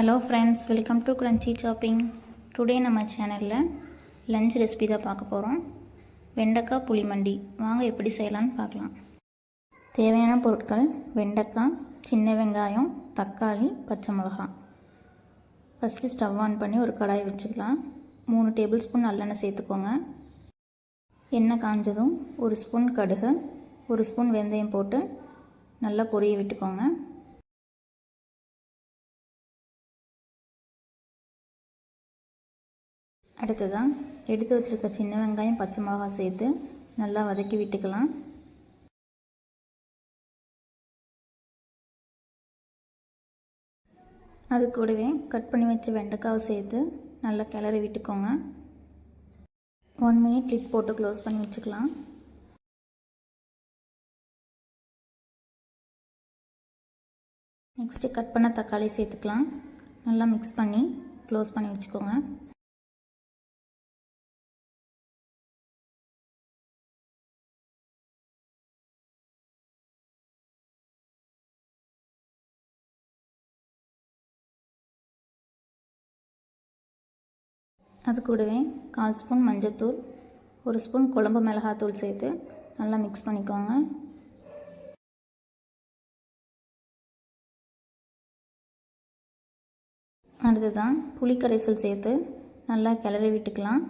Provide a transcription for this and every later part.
Hello friends welcome to crunchy shopping today நம்ம சேனலில் lunch recipe தான் பார்க்க போகிறோம் வெண்டைக்காய் புளிமண்டி. வாங்க எப்படி செய்யலான்னு பார்க்கலாம். தேவையான பொருட்கள் வெண்டைக்காய் சின்ன வெங்காயம் தக்காளி பச்சை மிளகாய் ஃபஸ்ட்டு ஸ்டவ் ஆன் பண்ணி ஒரு கடாய் வச்சுக்கலாம். மூணு டேபிள் ஸ்பூன் நல்லெண்ணெய் சேர்த்துக்கோங்க. எண்ணெய் காஞ்சதும் ஒரு ஸ்பூன் கடுகு ஒரு ஸ்பூன் வெந்தயம் போட்டு நல்லா பொரிய விட்டுக்கோங்க. அடுத்ததான் எடுத்து வச்சுருக்க சின்ன வெங்காயம் பச்சை மிளகாய் சேர்த்து நல்லா வதக்கி விட்டுக்கலாம். அது கூடவே கட் பண்ணி வச்ச வெண்டைக்காவை சேர்த்து நல்லா கிளறி விட்டுக்கோங்க. ஒன் மினிட் லிட் போட்டு க்ளோஸ் பண்ணி வச்சுக்கலாம். நெக்ஸ்ட்டு கட் பண்ண தக்காளி சேர்த்துக்கலாம். நல்லா மிக்ஸ் பண்ணி க்ளோஸ் பண்ணி வச்சுக்கோங்க. அது கூடவே கால் ஸ்பூன் மஞ்சத்தூள் ஒரு ஸ்பூன் குழம்பு மிளகாத்தூள் சேர்த்து நல்லா மிக்ஸ் பண்ணிக்கோங்க. அடுத்ததான் புளி கரைசல் சேர்த்து நல்லா கிளறி விட்டுக்கலாம்.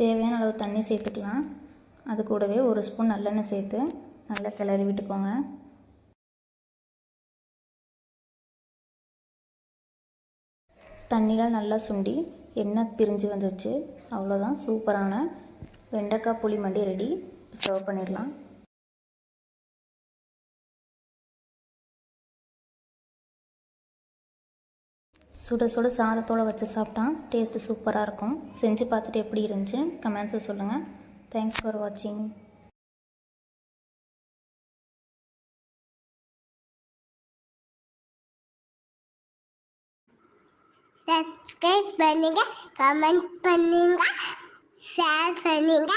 தேவையான அளவு தண்ணி சேர்த்துக்கலாம். அது கூடவே ஒரு ஸ்பூன் நல்லெண்ணெய் சேர்த்து நல்லா கிளறி விட்டுக்கோங்க. தண்ணிலாம் நல்லா சுண்டி எண்ணெய் பிரிஞ்சு வந்துருச்சு. அவ்வளோதான். சூப்பரான வெண்டைக்காய் புளி மண்டி ரெடி. சர்வ் பண்ணிடலாம். சுட சுட சாதத்தோடு வச்சு சாப்பிட்டா டேஸ்ட்டு சூப்பராக இருக்கும். செஞ்சு பார்த்துட்டு எப்படி இருந்துச்சு கமெண்ட்ஸை சொல்லுங்கள் தேங்க்ஸ் ஃபார் வாட்சிங் சப்ஸ்கிரைப் பண்ணுங்க கமெண்ட் பண்ணுங்க ஷேர் பண்ணுங்க.